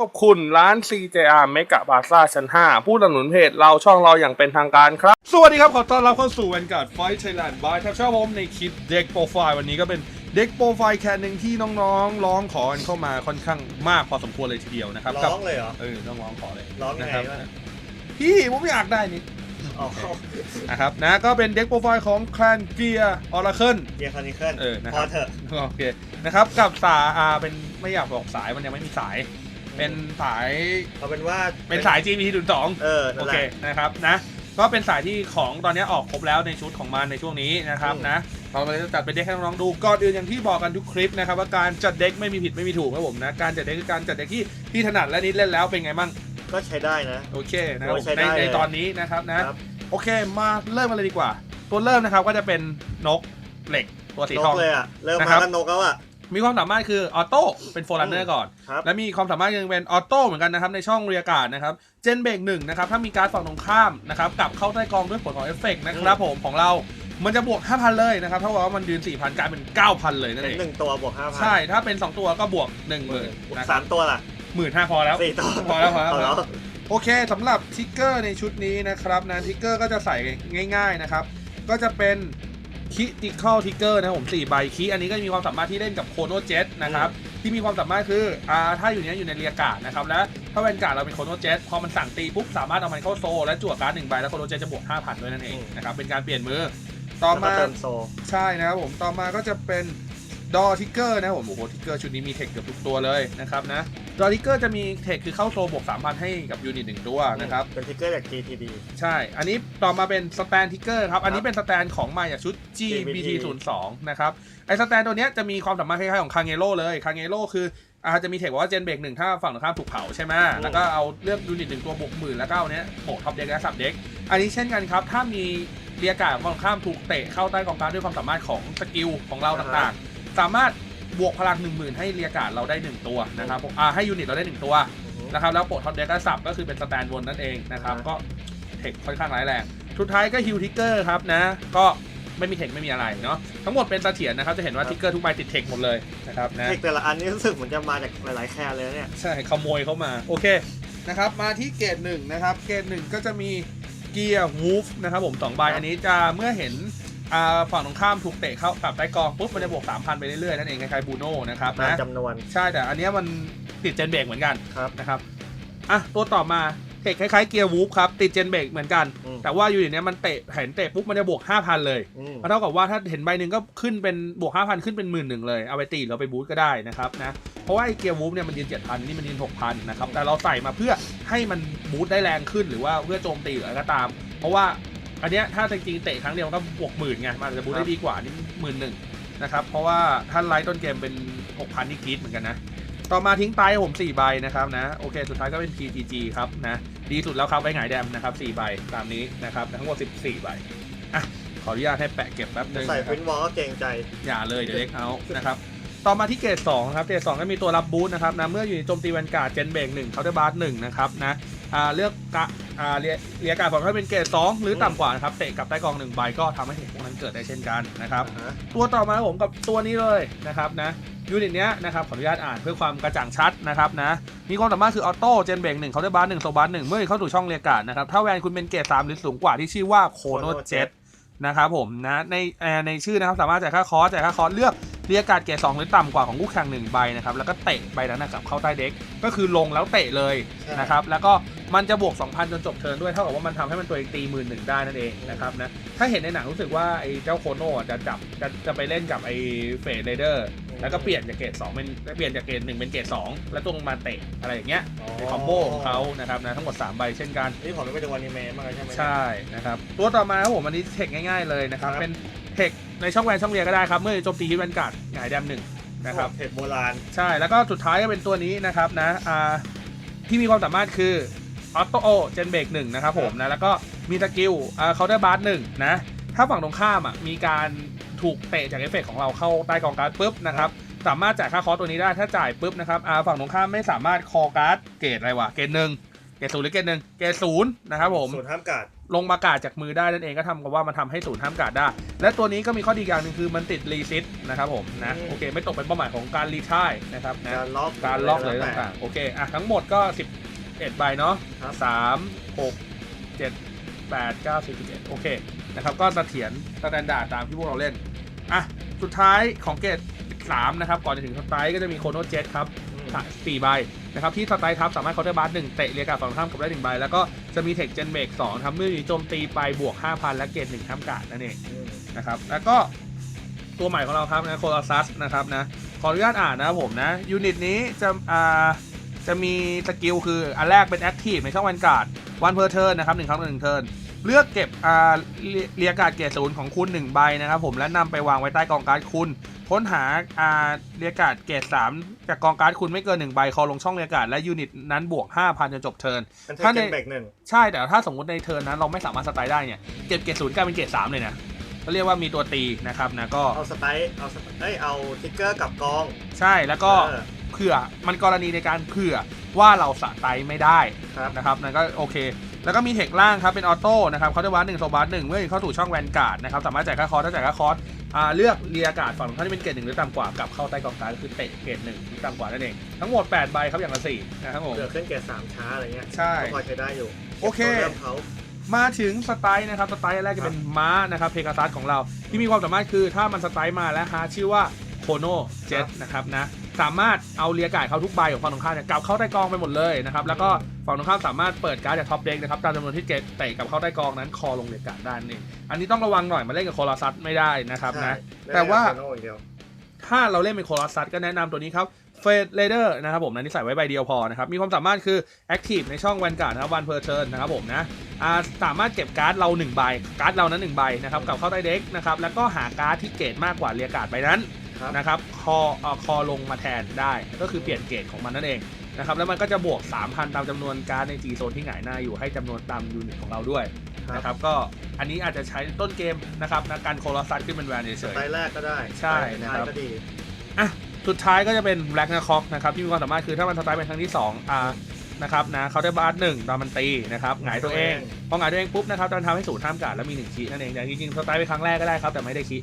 ขอบคุณร้าน CJR เมกะบาซ่าชั้น 5 ผู้สนับสนุนเพจเราช่องเราอย่างเป็นทางการครับ สวัสดีครับ ขอต้อนรับเข้าสู่ Vanguard Fight Thailand by ทับชอบผมในคลิปเด็กโปรไฟล์วันนี้ก็เป็นเด็กโปรไฟล์แคนหนึ่งที่น้องๆ ร้องขอกันเข้ามาค่อนข้างมากพอสมควรเลยทีเดียวนะครับกัร้องเลยเหรอ เออต้องร้องขอเลยร้องยังไงนะวะครับพี่ผมอยากได้นี่อ๋อนะครับนะก็เป็นเด็กโปรไฟล์ของแคลนเกียร์ออร์เคิลเกียร์คอนิเคิลเออนะคพรัอบเถอะโอเคนะครับกับสายอ่าเป็นไม่อยากบอกสายมันยังไม่มีสาย เป็นสายเอาเป็นว่าเป็นสาย GPT 0 2เออโอนั่นแหเคละ นะครับนะก็เป็นสายที่ของตอนนี้ออกครบแล้วในชุดของมันในช่วงนี้นะครับอืม นะเราเลยจะจัดเป็นเด็กให้น้องๆดูก่อนอื่นอย่างที่บอกกันทุกคลิปนะครับว่าการจัดเด็กไม่มีผิดไม่มีถูกครับผมนะการจัดเด็กคือการจัดเด็กที่ที่ถนัดและนิดเล่นแล้วเป็นไงบ้างก็ใช้ได้นะ โอเคนะครับโอ้ยใช้ในได้ในเลย ตอนนี้นะครับนะ ครับโอเคมาเริ่มกันเลยดีกว่า ตัวเริ่มนะครับก็จะเป็นนกเหล็กตัวสีนทอกงเลยอะ เริ่มนะคมารับกันนกแล้วอะ มีความสามารถคือออโต้เป็นโฟร์อืรันมเนอร์ก่อน ครับและมีความสามารถยังเป็นออโต้เหมือนกันนะครับในช่องเรียกการ์ดนะครับเจนเบรกหนึ่งนะครับถ้ามีการดฝั่งตรงข้ามนะครับกลับเข้าใต้กองด้วยผลของเอฟเฟกต์นะครับผมของเรา มันจะบวก 5,000 เลยนะครับเท่ากับว่ามันยืน 4,000กลายเป็น 9,000 เลยนั่นเป็เอนงหนึ่งตัวบวกห้าพันใช่ถ้าเป็น 2 ตัวก็บวก 10,000นะคสารับมตัวล่ะหมื่นห้าพอแล้ว สี่ตัวพอแล้วพอแล้ว เาโอเคสำหรับทิกเกอร์ในชุดนี้นะครับนะทิกเกอร์ก็จะใส่ง่าย ๆนะครับ ก็จะเป็น คิติคอลทิกเกอร์นะครับผม4ใบคีอันนี้ก็จะมีความสามารถที่เล่นกับโคโนเจ็ตนะครับที่มีความสามารถคืออ่าถ้าอยู่เนี้ยอยู่ในเรียกาศนะครับและถ้าเป็นการดเราเป็นโคโนเจ็ตพอมันสั่งตีปุ๊บสามารถเอามันเข้าโซลและจั่วการ์ดหนึ่งใบแล้วโคโนเจ็ตจะบวก5,000ด้วยนั่นเองนะครับเป็นการเปลี่ยนมือต่อแล้วก็มาเติมโซใช่นะครับผมต่อมาก็จะเป็น ดอทิกเกอร์นะครับผมโอ้โหทิกเกอร์ชุดนี้มีเทคเกือบทุกตัวเลยนะครับนะดอทิกเกอร์จะมีเทคคือเข้าโซลบวก3,000 ให้กับยูนิตหนึ่งตัวนะครับ เป็นทิกเกอร์จาก GTD ใช่ อันนี้ต่อมาเป็นสแตนทิกเกอร์ครับ อันนี้เป็นสแตนของมาจากชุด GBT 0 2นะครับไอสแตนตัวเนี้ยจะมีความสามารถคล้ายๆของคางเงโ o เลยคางเงโ o คืออาจจะมีเทคว่าเจนเบรกหนึ่งถ้าฝั่งตรงข้ามถูกเผาใช่ไหมอืมแล้วก็เอาเลือกยูนิตหนึ่งตัวบวกหมื่นแล้วก็เอาเนี้ยโปะท็อปเด็กและสับเด็กอันนี้เช่นกันครับถ้ามีเรียกการดฝั่งตรงข้ามถูกเตะเข้าใต้กองการดด้วยความสามารถของสกิลของเราต่างๆ สามารถบวกพลัง 1 0,000 ให้เรียกการดเราได้ 1 ตัวนะครับผมอ่าให้ยูนิตเราได้ 1 ตัวอือฮึนะครับแล้วโปะท็อปเด็กก็สับก็คือเป็นสแตนวนนั่นเองนะครับอ่าก็เทคค่อนข้างร้ายแรงสุดท้ายก็ฮิวทิกเกอร์ครับนะก็ไม่มีเทคไม่มีอะไรเนาะทั้งหมดเป็นเสถียรนะครับจะเห็นว่าทิกเกอร์ทุกใบติดเทคหมดเลยนะครับนะเทคแต่ละอันนี่รู้สึกเหมือนจะมาจากหลายๆแคร์เลยนะเนี่ยใช่ขโมยเข้ามาโอเคนะครับมาที่เกรดหนึ่งนะครับเกรดหนึ่งก็จะมีเกียร์วูฟนะครับผมสองใบครับอันนี้จะเมื่อเห็น อ่าฝั่งตรงข้ามถูกเตะเข้ากับใต้กองปุ๊บมันจะบวก3,000ไปเรื่อยๆนั่นเองคล้ายๆบูโน่นะครับตามนะจำนวนใช่แต่อันเนี้ยมันติดเจนเบรกเหมือนกันครับ นะครับอะตัวต่อมาเทคคล้ายๆเกียร์วูฟครับติดเจนเบรกเหมือนกัน อืม แต่ว่าอยู่ในเนี้ยมันเตะเห็นเตะปุ๊บมันจะบวก5,000เลย อืมเท่ากับว่าถ้าเห็นใบหนึ่งก็ขึ้นเป็นบวก 5,000 ขึ้นเป็นหมื่นหนึ่งเลย เอาไปตีหรือเอาไปบูทก็ได้นะครับนะเพราะว่าไอ้เกียร์วูฟเนี่ยมันยืน7,000 นี่มันยืน6,000 นะครับ แต่เราใส่มาเพื่อให้มันบูทได้แรงขึ้นหรือว่าเพื่อโจมตีหรืออะไรก็ตาม เพราะว่า อันเนี้ยถ้าจริงๆเตะครั้งเดียวมันก็บวกหมื่นไงมันอาจจะบูทได้ดีกว่านี่หมื่นหนึ่งนะครับ เพราะว่าถ้าไลท์ต้นเกมเป็น 6,000นี่กรีดเหมือนกันนะ ต่อมาทิ้งไปผม 4 ใบนะครับนะ โอเค สุดท้ายก็เป็น PTG ครับนะ ดีสุดแล้วครับไว้หงายแดมนะครับ4ใบตามนี้นะครับ ทั้งหมด 14 ใบ อะ ขออนุญาตให้แปะเก็บแป๊บนึงใส่นะคฟิรับนวอลก็เกรงใจ อย่าเลยเดี๋ยวเล็กเอานะครับ ต่อมาที่เกรด2ครับ เกรด2ก็มีตัวรับบูทนะครับนะ เมื่ออยู่ในโจมตีแวนการ์ดเจนเบรกหนึ่งเขาได้บาร์หนึ่งนะครับนะ อ่า เลือกกะ อ่าเรียเรียกการ์ดผมให้เป็นเกรด2หรือต่ำกว่านะครับเตะกับใต้กองหนึ่งใบก็ทำให้เทคพวกนั้นเกิดได้เช่นกันนะครับ อ่าฮะตัวต่อมาครับผมกับตัวนี้เลยนะครับนะยูนิตเนี้ยนะครับขออนุญาตอ่านเพื่อความกระจ่างชัดนะครับนะมีความสามารถคือออโต้เจนเบรกหนึ่งเขาได้บาร์หนึ่งโซบาร์หนึ่งเมื่อเข้าสู่ช่องเรียกการ์ดนะครับถ้าแวนคุณเป็นเกรดสามหรือสูงกว่าที่ชื่อว่าโคโน Chrono เจ็นะครับผมนะในเอ่อในชื่อนะครับสามารถจ่ายค่าคอร์สจ่ายค่าคอร์สเลือก เรียกการ์ดเกรดสองหรือต่ำกว่าของคู่แข่งหนึ่งใบนะครับแล้วก็เตะใบนั้นนะกลับเข้าใต้เด็กก็คือลงแล้วเตะเลยใช่นะครับแล้วก็มันจะบวก 2,000 จนจบเทิร์นด้วยเท่ากับว่ามันทำให้มันตัวเองตีหมื่นหนึ่งได้นั่นเองนะครับนะถ้าเห็นในหนังรู้สึกว่าไอ้เจ้าโคโน่จะจับจะจะไปเล่นกับไอ้เฟดเรเดอร์แล้วก็เปลี่ยนจากเกรด2เป็นเปลี่ยนจากเกรด1เป็นเกรด2แล้วตรงมาเตะอะไรอย่างเงี้ยในคอมโบของเขานะครับนะทั้งหมด3ใบเช่นกันนี่ผมไม่ไปดูอนิเมะมากใช่ไหมใช่นะครับตัวต่อมาครับผมอันนี้เทคง่ายๆเลยนะครับครับเป็น เทคในช่องแวนช่องเรียก็ได้ครับ เมื่อโจมตีฮิตแวนการ์ดหงายแดมหนึ่งนะครับ เทคโบราณ ใช่แล้วก็สุดท้ายก็เป็นตัวนี้นะครับนะอ่าที่มีความสามารถคือออโต้เจนเบรกหนึ่งนะครับผมนะแล้วก็มีสกิลอ่าเคาน์เตอร์บาร์หนึ่งนะถ้าฝั่งตรงข้ามอะมีการถูกเตะจากเอฟเฟกต์ของเราเข้าใต้กองการ์ดปุ๊บนะครับสามารถจ่ายค่าคอร์สตัวนี้ได้ถ้าจ่ายปุ๊บนะครับอ่าฝั่งตรงข้ามไม่สามารถคอการ์ดเกรดอะไรวะเกรดหนึ่งเกรดศูนย์หรือเกรดหนึ่งเกรดศูนย์นะครับผมศูนย์ห้ามการ์ด ลงมากาดจากมือได้นั่นเองก็ทำกับว่ามันทำให้ศูนย์ห้ามกาดได้ และตัวนี้ก็มีข้อดีอย่างหนึ่งคือมันติดรีซิตนะครับผมนะโอเค ไม่ตกเป็นเป้าหมายของการรีท่ายนะครับนะการล็อกการล็อกเลยแวแต่ต่างๆโอเคอะทั้งหมดก็ 11ใบเนาะครับสามหกเจ็ดแปดเก้าสิบสิบเอ็ดโอเคนะครับก็เสถียรสแตนดาร์ดตามที่พวกเราเล่นอะสุดท้ายของเกรดสามนะครับก่อนจะถึงสไตล์ก็จะมีโคโนเจ็ตครับอืมสี่ใบ นะครับที่สไตล์ทับสามารถเคาน์เตอร์บาร์หนึ่งเตะเรียกการฝั่งตรงข้ามกับได้หนึ่งใบ แล้วก็จะมีเทคเจนเบรกสองทำเมื่อมีโจมตีไปบวก 5,000 และเกรดหนึ่งห้ามกาดนั่นเองอืมนะครับแล้วก็ตัวใหม่ของเราครับนะโคลาซัสนะครับนะขออนุญาตอ่านนะครับผมนะยูนิตนี้จะอ่าจะมีสกิลคืออันแรกเป็นแอคทีฟในช่องวันการ์ดวันเพอร์เทิร์นนะครับหนึ่งครั้งต่อหนึ่งเทิร์นเลือกเก็บอ่าเรียเรียกการ์ดเกรดศูนย์ของคุณหนึ่งใบนะครับผมและนำไปวางไว้ใต้กองการ์ดคุณ ค้นหาอ่าเรียกการ์ดเกรดสามจากกองการ์ดคุณไม่เกินหนึ่งใบคอลงช่องเรียกการ์ดและยูนิตนั้นบวก5,000จนจบเทิร์นเป็นเทคถ้าในเกนเบรกหนึ่งใช่แต่ถ้าสมมติในเทิร์นนั้นเราไม่สามารถสไตล์ได้เนี่ยเก็บเกรดศูนย์กลายเป็นเกรดสามเลยนะเขาเรียกว่ามีตัวตีนะครับนะก็เอาสไตล์เอาสไตล์เอ้ยเอาทิกเกอร์กับกอง ใช่แล้วก็เออเผื่อมันกรณีในการเผื่อว่าเราสไตล์ไม่ได้ครับนะครับนั่นก็โอเค แล้วก็มีเทคล่างครับเป็นออโต้นะครับเขาจะวัดหนึ่งโซบัสหนึ่งเมื่อเข้าสู่ช่องแวนการ์ดนะครับสามารถจ่ายค่าคอร์สถ้าจ่ายค่าคอร์สอ่าเลือกเรียการ์ดฝั่งของท่านที่เป็นเกรดหนึ่งหรือต่ำกว่ากลับเข้าใต้กองการ์ดก็คือเตะเกรดหนึ่งหรือต่ำกว่านั่นเองทั้งหมด8ใบครับอย่างละสี่นะครับผมเผื่อขึ้นเกรดสามช้าอะไรเงี้ยใช่ก็พอใช้ได้อยู่โอเคก็บตัวเริ่มเขามาถึงสไตล์นะครับสไตล์แรกจะเป็นม้านะครับเพกาซัสของเราที่มีความสามารถคือถ้ามันสไตล์มาและฮาชื่อว่าโคโนเจ็ตนะครับนะ สามารถเอาเรียกการ์ดเขาทุกใบของฝั่งตรงข้ามเนี่ยกลับเข้าใต้กองไปหมดเลยนะครับแล้วก็ฝั่งตรงข้ามสามารถเปิดการ์ดจากท็อปเด็กนะครับตามจำนวนที่เกตเตะกลับเข้าใต้กองนั้นคอลงเรียกการ์ดได้นี่อันนี้ต้องระวังหน่อยมาเล่นกับโคลาซัสไม่ได้นะครับนะใช่แต่ว่าไม่ได้เอโน่อย่างเดียวถ้าเราเล่นเป็นโคลาซัสก็แนะนำตัวนี้ครับเฟดเ a เดอร์นะครับผมนะนี่ใส่ไว้ใบเดียวพอนะครับ มีความสามารถคือแอคทีฟในช่องแวนการ์ดนะครับวันเพอร์เทิร์นนะครับผมนะอ่าสามารถเก็บการ์ดเรา 1 ใบ การ์ดเรานั้น 1 ใบนะครับกลับเข้าใต้เด็กนะครับ แล้วก็หาการ์ดที่เกรดมากกว่าเรียการ์ดใบนั้น ครับนะครับคอเอ่อคอลงมาแทนได้ ก็คือเปลี่ยนเกรดของมันนั่นเองนะครับแล้วมันก็จะบวก 3,000 ตามจำนวนการ์ดใน G โซนที่หงายหน้าอยู่ให้จำนวนตามยูนิตของเราด้วยครับ นะครับก็อันนี้อาจจะใช้ต้นเกมนะครับนะการโคลาซัสขึ้นเป็นแวนเฉสยไตล์แรกก็ได้ใช่สไตล์นะครับ ก็ดีอะสุดท้ายก็จะเป็นแบล็กนาคอกนะครับที่มีความสามารถคือถ้ามันสไตล์เป็นครั้งที่2อ่านะครับนะเขาได้บาร์หนึ่งตอนมันตีนะครับหงายตัวเองพอหงายตัวเองปุ๊บนะครับจะทำให้ศูนย์ท่ามกาดแล้วมีหนึ่งคีย์นั่นเองแต่จริงๆสไตล์เป็นครั้งแรกก็ได้ครับแต่ไม่ได้คีย์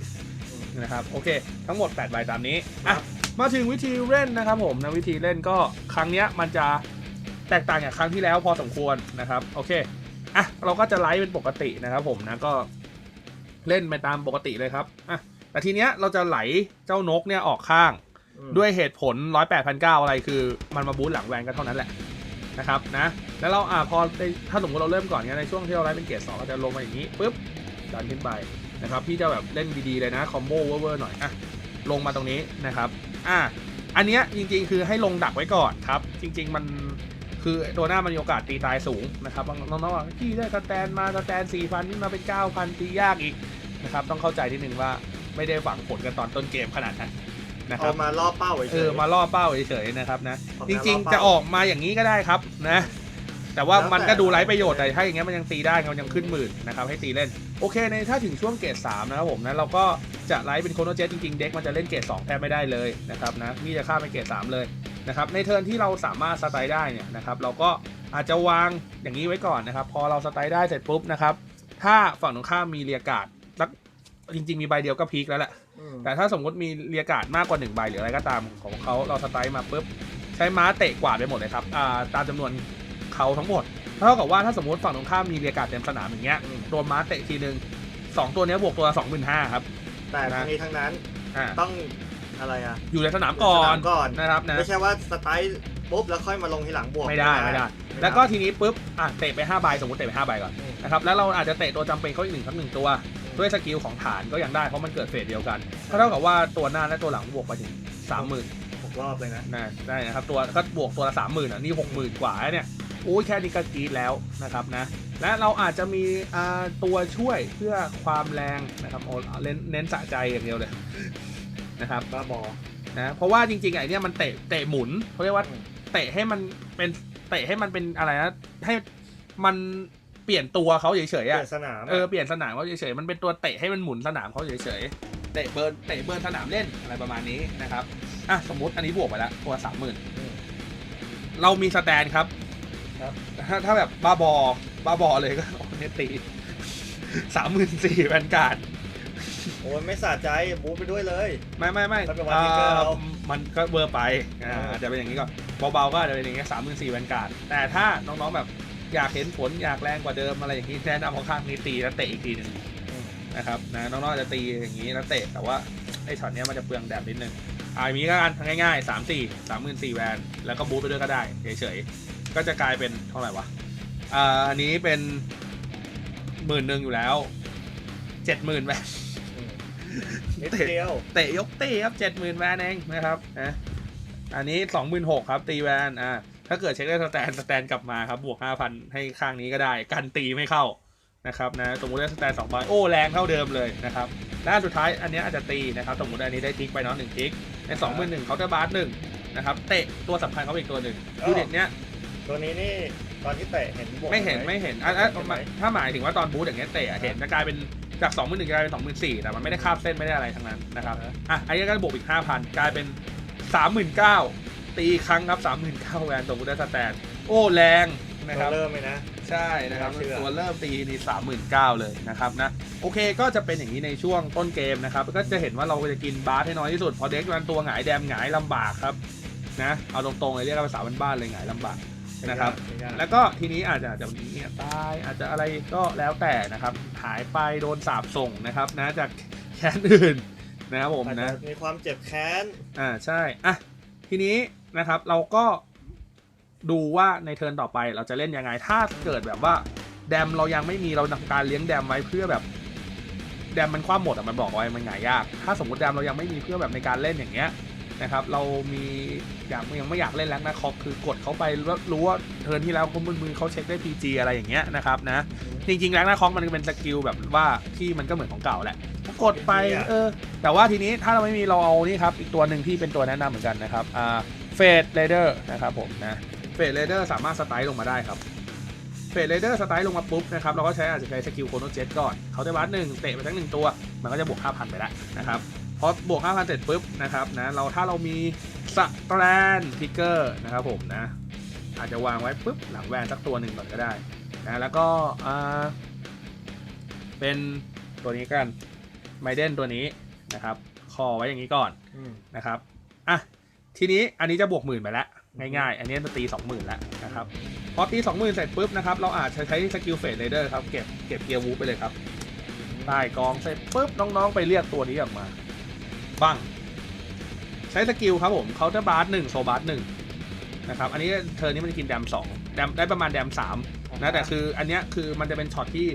นะครับโอเคทั้งหมด8ใบตามนี้อะมาถึงวิธีเล่นนะครับผมนะวิธีเล่นก็ครั้งเนี้ยมันจะแตกต่างจากครั้งที่แล้วพอสมควรนะครับโอเคอะเราก็จะไลฟ์เป็นปกตินะครับผมนะก็เล่นไปตามปกติเลยครับอะแต่ทีเนี้ยเราจะไหลเจ้านกเนี่ยออกข้างอืมด้วยเหตุผล108 0 0อะไรคือ มันมาบูสต์หลังแวนก็เท่านั้นแหละนะครับนะแล้วเราอ่าพอในถ้าสมมติเราเริ่มก่อนเนี่ยในช่วงที่เราไล่เป็นเกรดสองเราจะลงมาอย่างนี้ปุ๊บดันขึ้นไป นะครับพี่จะแบบเล่นดีๆเลยนะคอมโบเวอร์ๆหน่อยอะลงมาตรงนี้นะครับอะอันเนี้ยจริงๆ คือให้ลงดักไว้ก่อนครับ จริง ๆ มันคือตัวหน้ามันมีโอกาสตีตายสูงนะครับบางน้องๆว่าพี่ได้สแตนมาสแตนสี่พันนี่มาเป็นเก้าพันตียากอีกนะครับต้องเข้าใจนิดนึงว่าไม่ได้หวังผลกันตอนต้นเกมขนาดนั้นนะคเอารับมาล่อเป้าเฉยๆเออมาล่อเป้าเฉยๆนะครับนะออกจแนวริงล่อๆเป้าจะออกมาอย่างนี้ก็ได้ครับนะ แต่ว่าแล้วแต่มันก็ดูไร้ประโยชน์แต่ถ้าอย่างเงี้ยมันยังตีได้มันยังขึ้นหมื่นนะครับให้ตีเล่นโอเคในถ้าถึงช่วงเกรดสามนะครับผมนะเราก็จะไลฟ์เป็นโคโนเจตจริงๆเด็กมันจะเล่นเกรดสองแทบไม่ได้เลยนะครับนะนี่จะข้ามไปเกรดสามเลยนะครับในเทิร์นที่เราสามารถสไตล์ได้เนี่ยนะครับเราก็อาจจะวางอย่างนี้ไว้ก่อนนะครับ พอเราสไตล์ได้เสร็จปุ๊บนะครับถ้าฝั่งตรงข้ามมีเรียกการ์ดสักจริง ๆ มีใบเดียวก็พีคแล้วแหละอืมแต่ถ้าสมมติมีเรียกการ์ดมากกว่า1ใบหรืออะไรก็ตามของเขาเราสไตล์มาปุ๊บใช้ม้าเตะกวาดไปหมดเลยครับอ่าตามจำนวน เขาทั้งหมดเท่ากับว่าถ้าสมมติฝั่งตรงข้ามมีเรียกการ์ดเต็มสนามอย่างเงี้ยอืม โดนม้าเตะทีนึงสองตัวเนี้ยบวกตัวละสองหมื่นห้าครับ แต่ทั้งนี้ทั้งนั้นอ่า ต้องอะไรอะอยู่ในสนามก่อสนนามก่อนนะครับนะ ไม่ใช่ว่าสไตล์ปุ๊บแล้วค่อยมาลงทีหลังบวกไม่ได้ไม่ได้ แล้วก็ทีนี้ปุ๊บอะเตะไป5ใบสมมติเตะไป5ใบก่อนอืม นะครับแล้วเราอาจจะเตะตัวจำเป็นเขาอีกหนึ่งทั้งหนึ่งตัว ด้วยสกิลของฐานก็ยังได้เพราะมันเกิดเฟสเดียวกันก็เท่ากับว่าตัวหน้าและตัวหลังบวกไปถึงสามหมื่นหกรอบเลยนะนะได้นะครับตัวก็บวกตัวละสามหมื่นอะนี่หกหมื่นกว่าแล้วเนี่ย โอ้ยแค่นี้ก็กรีดแล้วนะครับนะและเราอาจจะมีอ่าตัวช่วยเพื่อความแรงนะครับโอ้เน้นเน้นสะใจอย่างเดียวเลยนะครับบ้าบอนะเพราะว่าจริงๆไอ้เนี่ยมันเตะเตะหมุนเขาเรียกว่าเตะให้มันเป็นเตะให้มันเป็นอะไรนะให้มันเปลี่ยนตัวเขาเฉยๆเปลี่อะยนสนามเออเปลี่ยนสนามเขาเฉยๆมันเป็นตัวเตะให้มันหมุนสนามเขาเฉยๆเตะเบิร์นเตะเบิร์นสนามเล่นอะไรประมาณนี้นะครับอะสมมติอันนี้บวกไปแล้วตัวสามหมื่นมเรามีสแตนครับ ครับถ้าถ้าแบบบ้าบอบ้าบอเลยก็เอาเนตตีสามหมื่นสี่แวนการ์ดโอ้ยไม่สะใจบูทไปด้วยเลย ไม่ไม่ไม่ถ้าเป็นวันที่เกิดเรามันก็เบอร์ไปอ่าอ่าอาจจะเป็นอย่างนี้ก่อนเบาๆก็อาจจะเป็นอย่างเงี้สามหมื่นสี่แวนการ์ดแต่ถ้าน้องๆแบบอยากเห็นผลอยากแรงกว่าเดิมอะไรอย่างนี้แนะนำเอาข้างนี้ตีแล้วเตะอีกทีหนึ่งนะครับนะน้องๆอาจจะตีอย่างนี้แล้วเตะแต่ว่าไอ้ช็อตเนี้ยมันจะเปลืองแดดนิดนึงอ่าอย่างนี้ก็กันง่ายๆสามสี่สามหมื่นสี่แวนแล้วก็บูทไปด้วยก็ได้เฉยๆ ก็จะกลายเป็นเท่าไหร่วะอ่าอันนี้เป็นหมื่นหนึ่งอยู่แล้วเจ็ดหมื่นแวนนิดเดียวเตะยกตีครับเจ็ดหมื่นแวนเองนะครับนะอันนี้สองหมื่นหกครับ ตีแวนอ่าถ้าเกิดเช็คได้สแตนสแตนกลับมาครับบวกห้าพันให้ข้างนี้ก็ได้ กันตีไม่เข้านะครับนะสมมติได้สแตนสองใบโอ้แรงเท่าเดิมเลยนะครับด้านสุดท้ายอันเนี้ยอาจจะตีนะครับสมมติอันนี้ได้ทิกไปเนาะหนึ่งทิกในสองหมื่นหนึ่งเขาจะบาร์หนึ่งนะครับเตะตัวสำคัญเขาไปอีกตัวหนึ่งดูเด็ดเนี้ย ตัวนี้นี่ตอนที่เตะเห็นบวกไม่เห็นหไม่เห็นอะอะเห็นไหมถ้าหมายถึงว่าตอนบูธอย่างเงี้ยเตะอะเห็นจะกลายเป็นจากสองหมื่นหนึ่งกลายเป็นสองหมื่นสี่แต่มันไม่ได้คาบเส้นไม่ได้อะไรทั้งนั้นนะครับอะอันนี้ก็บวกอีกห้าพันกลายเป็นสามหมื่นเก้าตีอีกครั้งครับสามหมื่นเก้าแวนตัวบูได้สแตนโอ้แรงนะครับตัวเริ่มเลยนะใช่นะครับไม่น่าเชื่อตัวเริ่มตีนี่สามหมื่นเก้าเลยนะครับนะโอเคก็จะเป็นอย่างนี้ในช่วงต้นเกมนะครับก็จะเห็นว่าเราจะกินบาสให้น้อยที่สุดเพอเด็กมันตัวหงายแดมหงายลำบากครับนะเอาตรงๆเลยเรียกภาษาบ้านๆเลยหงายลำบาก นะครับไม่ยากแล้วก็ทีนี้อาจจะอาจจะเนี่ยตายอาจจะอะไรก็แล้วแต่นะครับ หายไปโดนสาบส่งนะครับนะจากแค้นอื่นนะครับผมอาจจะนะมีความเจ็บแค้นอ่าใช่อะทีนี้นะครับเราก็ดูว่าในเทิร์นต่อไปเราจะเล่นยังไง ถ้าเกิดแบบว่าแดมเรายังไม่มีเราทำการเลี้ยงแดมไว้เพื่อแบบแดมมันคว่ำหมดอะมันบอกไว้มันหงายยาก ถ้าสมมติแดมเรายังไม่มีเพื่อแบบในการเล่นอย่างเงี้ย นะครับเรามีอยากยังไม่อยากเล่นแรงนะคอกคือกดเขาไปแล้วรู้ว่าเทิร์นที่แล้วเขามือมือเขาเช็คได้ PG อะไรอย่างเงี้ยนะครับนะจริงๆแรงหน้าคองมันเป็นสกิลแบบว่าที่มันก็เหมือนของเก่าแหละกดไปเออแต่ว่าทีนี้ถ้าเราไม่มีเราเอานี่ครับอีกตัวหนึ่งที่เป็นตัวแนะนำเหมือนกันนะครับอ่าเฟดเรเดอร์นะครับผมนะเฟดเรเดอร์สามารถสไตล์ลงมาได้ครับเฟดเรเดอร์สไตล์ลงมาปุ๊บนะครับเราก็ใช้อาจจะใช้สกิลโคโนเจ็ตก่อนเขาได้วัดหนึ่งเตะไปทั้งหนึ่งตัว มันก็จะบวก5,000ไปแล้วนะครับ พอบวก 5,000 เสร็จปุ๊บนะครับนะเราถ้าเรามีสแตนทิกเกอร์นะครับผมนะอาจจะวางไว้ปุ๊บหลังแวนสักตัวหนึ่งก่อนก็ได้นะแล้วก็เป็นตัวนี้กันไมเดนตัวนี้นะครับคอไว้อย่างนี้ก่อนอนะครับอะทีนี้อันนี้จะบวกหมื่นไปแล้วง่ายๆ อันนี้จะตีสองหมื่นแล้วนะครับพอตีสองหมื่นเสร็จปุ๊บนะครับเราอาจจะใช้สกิลเฟสเรเดอร์ครับเก็บเก็บเกียร์วูฟไปเลยครับใต้กองเสร็จปุ๊บน้องๆไปเรียกตัวนี้ออกมา บังใช้สกิลครับผมเขาจะบาร์หนึ่งโซบาร์หนึ่งนะครับอันนี้เธอร์นี้มันกินแดมสองแดมได้ประมาณแดมสามนะแต่คืออันเนี้ยคือมันจะเป็นช็อตที่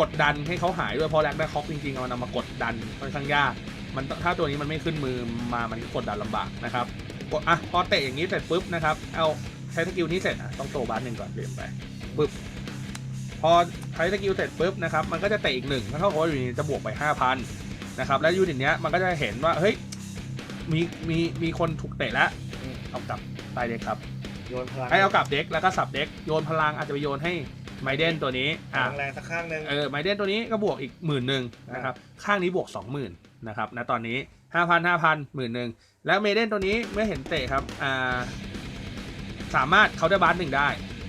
กดดันให้เขาหายด้วยเพราะแร็กได้คอกจริงๆเอามันเอามากดดันค่อนข้างยากมันถ้าตัวนี้มันไม่ขึ้นมือมามันกดดันลำบากนะครับกดอะพอเตะอย่างนี้เสร็จปุ๊บนะครับเอาใช้สกิลนี้เสร็จอะต้องโตบาร์หนึ่งก่อนเปลี่ยนไปปุ๊บพอใช้สกิลเสร็จปุ๊บนะครับมันก็จะเตะอีกหนึ่งเท่ากับว่าอยู่นี้จะบวกไป 5,000 นะครับแล้วยูนิตเนี้ยมันก็จะเห็นว่าเฮ้ยมีมีมีคนถูกเตะแล้วเอากลับใต้เด็กครับโยนพลังให้เอากลับเด็กแล้วก็สับเด็กโยนพลังอาจจะไปโยนให้ไมเดนตัวนี้อะแรงๆสักข้างหนึ่งเออไมเดนตัวนี้ก็บวกอีกหมื่นหนึ่งนะครับข้างนี้บวกสองหมื่นนะครับณตอนนี้ห้าพันห้าพันหมื่นหนึ่งแล้วเมเดนตัวนี้เมื่อเห็นเตะครับอ่าสามารถเขาได้บัสหนึ่งได้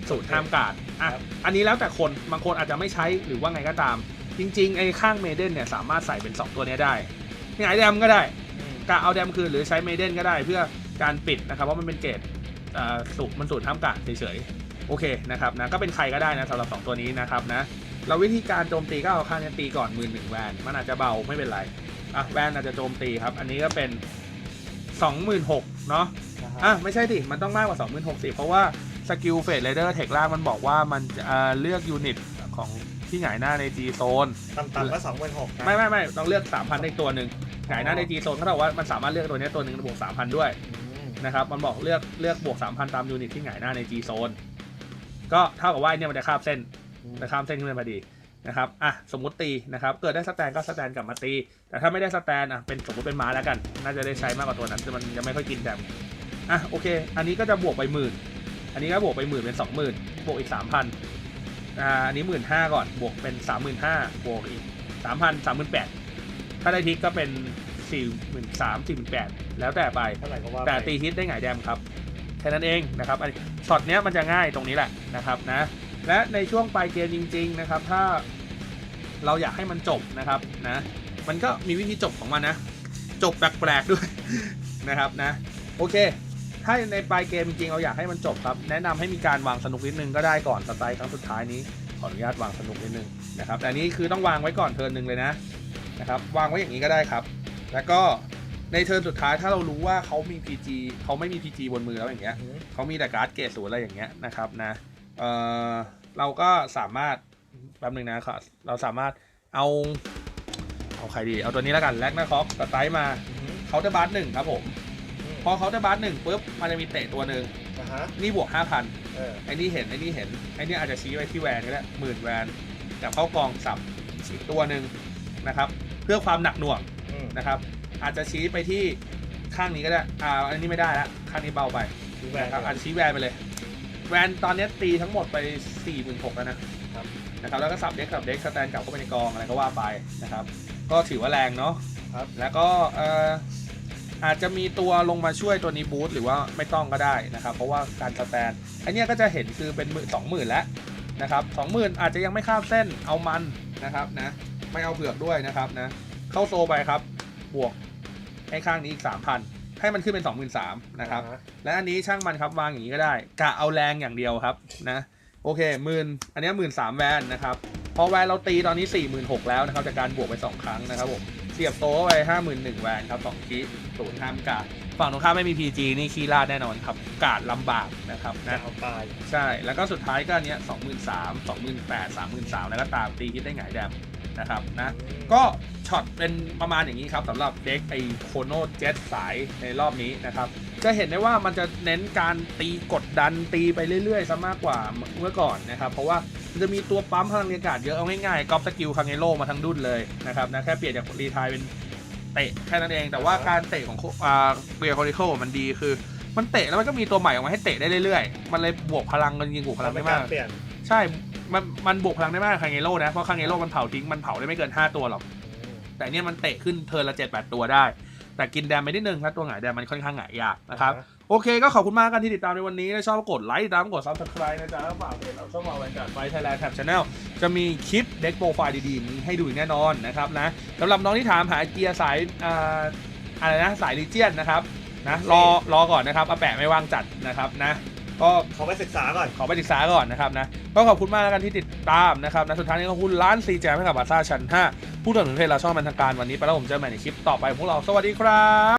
สูตรห้ามการดอะอันนี้แล้วแต่คนบางคนอาจจะไม่ใช้หรือว่าไงก็ตาม จริงๆ ไอ้ข้างเมเดนเนี่ยสามารถใส่เป็น 2 ตัวเนี้ยได้ไงแดมก็ได้อืมกะเอาแดมคืนหรือใช้เมเดนก็ได้เพื่อการปิดนะครับว่ามันเป็นเกรดอ่าสูตรมันสูตรห้ามการดเฉยๆโอเคนะครับนะก็เป็นใครก็ได้นะสำหรับสองตัวนี้นะครับนะเราวิธีการโจมตีก็เอาข้างนี้ตีก่อนมือหนึ่งแวนมันอาจจะเบาไม่เป็นไรอะแวนอาจจะโจมตีครับ อันนี้ก็เป็นสองหมื่นหกเนาะนะฮะอะไม่ใช่ดิมันต้องมากกว่าสองหมื่นหกสิเพราะว่าสกิลเฟสเรเดอร์เทคล่างมันบอกว่ามันจะอ่าเลือกยูนิตของ ที่หงายหน้าใน G โซน ต่ำๆก็สองหมื่นหกไม่ไม่ไม่ต้องเลือก3,000ในตัวหนึ่งหงายหน้าใน G โซนเขาบอกว่ามันสามารถเลือกตัวนี้ตัวหนึ่งบวก3,000ด้วยนะครับมันบอกเลือกเลือกบวก3,000ตามยูนิตที่หงายหน้าใน G โซนก็เท่ากับว่าไอ้เนี่ยมันจะข้ามเส้นจะข้ามเส้นขึ้นไปพอดีนะครับอะสมมติตีนะครับเกิดได้สแตนก็สแตนกลับมาตี แต่ถ้าไม่ได้สแตนอะเป็นสมมติเป็นม้าแล้วกัน น่าจะได้ใช้มากกว่าตัวนั้นแต่มันยังไม่ค่อยกินแดมอะโอเค อันนี้ก็จะบวกไปหมื่นอันนี้ก็บวกไปหมื่นเป็นสองหมื่นบวกอีกสามพัน อ่าอันนี้หมื่นห้าก่อนบวกเป็นสามหมื่นห้าบวกอีกสามพันสามหมื่นแปดถ้าได้ทิกก็เป็นสี่หมื่นสามสี่หมื่นแปดแล้วแต่ไป เท่าไหร่ก็ว่าแต่ไปตีฮิตได้ไงายแดมครับแค่นั้นเองนะครับอันช็อตเนี้ยมันจะง่ายตรงนี้แหละนะครับนะและในช่วงปลายเกมจริง ๆนะครับ ถ้าเราอยากให้มันจบนะครับนะมันก็มีวิธีจบของมันนะ จบแปลกๆด้วย นะครับนะ โอเค ถ้าในปลายเกมจริงๆเราอยากให้มันจบครับ แนะนำให้มีการวางสนุกนิดนึงก็ได้ก่อนสไตล์ครั้งสุดท้ายนี้ขออนุญาตวางสนุกนิดนึงนะครับแต่อันนี้คือต้องวางไว้ก่อนเทิร์นหนึ่งเลยนะนะครับวางไว้อย่างนี้ก็ได้ครับ แล้วก็ในเทิร์นสุดท้ายถ้าเรารู้ว่าเขามี PG เขาไม่มี PG บนมือแล้วอย่างเงี้ยเขามีแต่การ์ดเกรดศูนย์อะไรอย่างเงี้ยนะครับนะเออเราก็สามารถแป๊บหนึงนะครับเราสามารถเอาเอาใครดี เอาตัวนี้แล้วกันแลกนะครับสไตล์มาเคาน์เตอร์บัสหนึ่งครับผมพ อเคาน์เตอร์บัสหนึ่งปุ๊บมันจะมีเตะตัวหนึ่งนะฮะนี่บวกห้าพันเออไอ้นี่เห็นไอ้นี่เห็นไอ้นี่อาจจะชี้ไว้ที่แวนก็ได้หมื่นแวนกับเข้ากองสับอีกตัวหนึ่งนะครับ เพื่อความหนักหน่วงอืมนะครับ อาจจะชี้ไปที่ข้างนี้ก็ได้อ่าอันนี้ไม่ได้ละข้างนี้เบาไปดูแบนะครับอาจจะชี้แวนไปเลย แวนตอนนี้ตีทั้งหมดไป4ี่หมื่นหกแล้วนะ ครับนะครับแล้วก็สับเด็กสับเด็กสแตนกลับเข้าไปในกองอะไรก็ว่าไปนะครับ ก็ถือว่าแรงเนาะครับแล้วก็เอ่อ อาจจะมีตัวลงมาช่วยตัวนี้บูสต์หรือว่าไม่ต้องก็ได้นะครับ เพราะว่าการสแตนอันเนี้ยก็จะเห็นคือเป็นหมื่นสองหมื่นแล้วนะครับสองหมื่นอาจจะยังไม่ข้ามเส้นเอามันนะครับนะไม่เอาเผือกด้วยนะครับนะเข้าโซไปครับบวกให้ข้างนี้อีกสามพันให้มันขึ้นเป็นสองหมื่นสามนะครับอ่าฮและอันนี้ช่างมันครับวางอย่างนี้ก็ได้กะเอาแรงอย่างเดียวครับนะโอเคหมื่นอันนี้หมื่นสามแวนนะครับพอแวนเราตีตอนนี้4 6 0 0 0แล้วนะครับจากการบวกไป2ครั้งนะครับผม เสียบโต๊ะไปห้าหมื่นหนึ่งแวนครับสองคีศูนย์ห้ามกาด ฝั่งตรงข้ามไม่มี PG นี่คีราดแน่นอนครับกาดลำบากนะครับจะนะ เอาตายใช่ แล้วก็สุดท้ายก็อันเนี้ยสองหมื่นสามสองหมื่นแปดสามหมื่นสามแล้วก็ตามตีคิดได้ไงายแดมนะครับนะ ก็ช็อตเป็นประมาณอย่างนี้ครับสำหรับเด็กไอโคโนเจ็ตสายในรอบนี้นะครับ จะเห็นได้ว่ามันจะเน้นการตีกดดันตีไปเรื่อยๆซะมากกว่าเมื่อก่อนนะครับ เพราะว่ามันจะมีตัวปั๊มพลังอากาศเยอะเอาง่ายๆกอล์ฟสกิลคังเอโร่มาทั้งดุนเลยนะครับนะแค่เปลี่ยนจากรีไทายเป็น เตะแค่นั้นเองแต่ว่าการเตะของโคอ่าเบียร์คอริโคมันดีคือ มันเตะแล้วมันก็มีตัวใหม่ออกมาให้เตะได้เรื่อยๆ มันเลยบวกพลังกันจริงๆบวกพลังได้มากเปลี่ยนใช่มันมันบวกพลังได้มากคังเอโร่นะเพราะคังเอโร่มันเผาทิ้งมันเผาได้ไม่เกิน 5 ตัวหรอกแต่เนี่ยมันเตะขึ้นเทิร์นละ7 8ตัวได้ แต่กินแดมไปนิดนึงครับตัวหงายแดมมันค่อนข้างหงายยากนะครับ โอเคก็ขอบคุณมากกันที่ติดตามในวันนี้ถ้าชอบก็กดไลค์ติดตามกด subscribe นะจ๊ะแล้วฝากเพจเราช่องเราแวนการ์ดไฟไทยแลนด์แท็บชาแนลจะมีคลิปเด็กโปรไฟล์ดีๆนี้ให้ดูอีกแน่นอนนะครับนะสำหรับน้องที่ถามหาเกียร์สายอ่าอะไรนะสายลีเจียนนะครับนะรอรอก่อนนะครับอาแปะไม่ว่างจัดนะครับนะ ก็ขอไปศึกษาก่อน ขอไปศึกษาก่อนนะครับนะก็ขอบคุณมากแล้วกันที่ติดตามนะครับนะสุดท้ายนี้ขอบคุณร้านซีแจมให้กับบาซ่าชั้น5ผู้สนับสนุนเพจเราช่องบันทางการวันนี้ไปแล้วผมเจอกันใหม่ในคลิปต่อไปของพวกเราสวัสดีครับ